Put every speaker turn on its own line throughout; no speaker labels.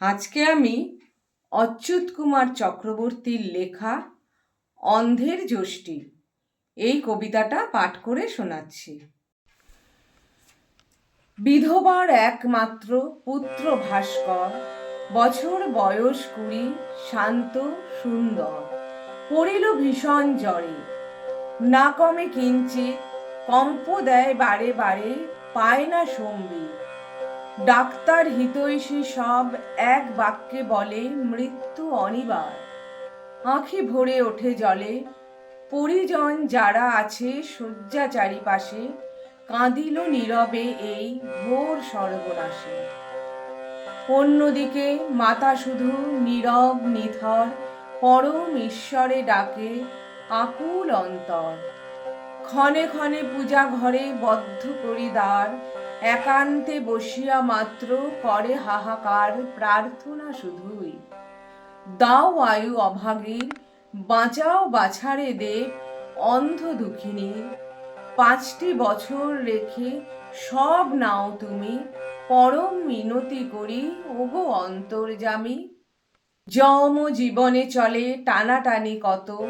আজকে আমি অচ্যুত কুমার চক্রবর্তীর লেখা অন্ধের যষ্টি। এই কবিতাটা পাঠ করে শোনাচ্ছি। বিধবার একমাত্র পুত্র ভাস্কর, বছর বয়স কুড়ি, শান্ত, সুন্দর। পড়িল ভীষণ জ্বরে। না কমে কিঞ্চিত কম্প দেয় বারে বারে, পায় না সম্বিত ডাক্তার হিতৈষী সব এক বাক্যে বলে, মৃত্যু অনিবার। আঁখি ভরে ওঠে জলে। পরিজন যারা আছে শয্যা চারিপাশে, কাঁদিল নীরবে এই ঘোর সর্বনাশে। অন্যদিকে মাতা শুধু নীরব, নিথর, পরম ঈশ্বরে ডাকে আকুল অন্তর। ক্ষণে ক্ষণে পূজা ঘরে বদ্ধ করি দ্বার একান্তে বসিয়া মাত্র করে হাহাকার প্রার্থনা শুধুই। দাও আয়ু অভাগীর, বাঁচাও বাছারে দেব অন্ধ দুঃখিনী। পাঁচটি বছর রেখে সব নাও তুমি, পরম মিনতি করি, ওগো অন্তর্জামী যম জীবনে চলে টানাটানি কত,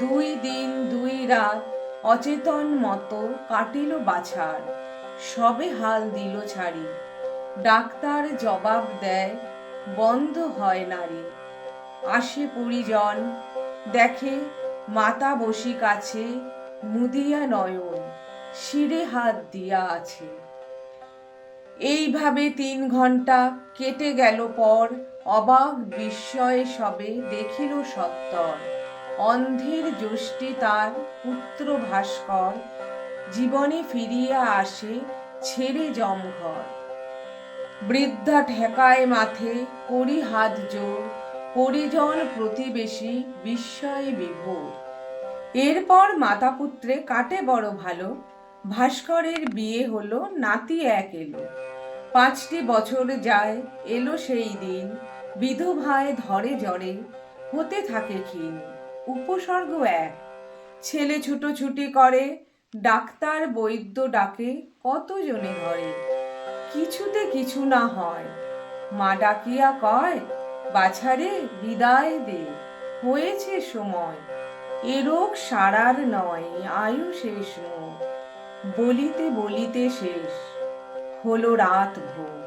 দুই দিন দুই রাত অচেতন মতো কাটিল বাছার। সবে হাল দিল ছাড়ি। ডাক্তার জবাব দেয়, বন্ধ হয় নারী। আসে পরিজন, দেখে মাতা বসি কাছে, মুদিয়া নয়ন, শিরে হাত দিয়া আছে। এইভাবে তিন ঘণ্টা কেটে গেল পর, অবাক বিস্ময়ে সবে দেখিল সত্তর। অন্ধের যষ্টি তার পুত্র ভাস্কর জীবনে ফিরিয়া আসে ছেড়ে জমঘর। বৃদ্ধা ঠেকায় মাথে করি হাত জোর, পরিজন প্রতিবেশী বিস্ময়ে বিভোর। এরপর মাতা পুত্রে কাটে বড় ভালো, ভাস্করের বিয়ে হলো, নাতি এক এলো। পাঁচটি বছর যায়, এলো সেই দিন, বিধবায় ধরে জরে হতে থাকে ক্ষীণ, উপসর্গ এক। ছেলে ছুটোছুটি করে ডাক্তার বৈদ্য ডাকে কতজনে ঘরে? কিছুতে কিছু না হয়। মা ডাকিয়া কয়, বাছারে, বিদায় দে। হয়েছে সময়। এ রোগ সারার নয়, আয়ু শেষ বলিতে বলিতে শেষ। হলো রাত ভোর।